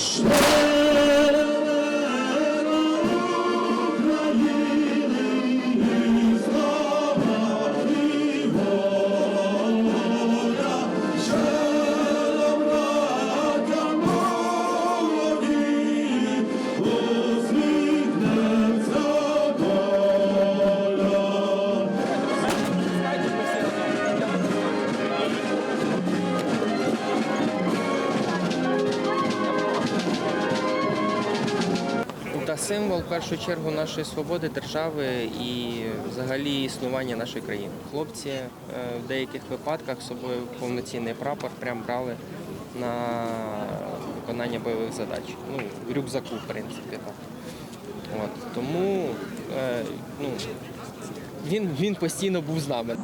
Шли символ в першу чергу нашої свободи, держави і взагалі існування нашої країни. Хлопці е, в деяких випадках собою повноцінний прапор прям брали на виконання бойових задач. Ну, рюкзаку, в принципі, так. От, тому е, ну, він, він постійно був з нами.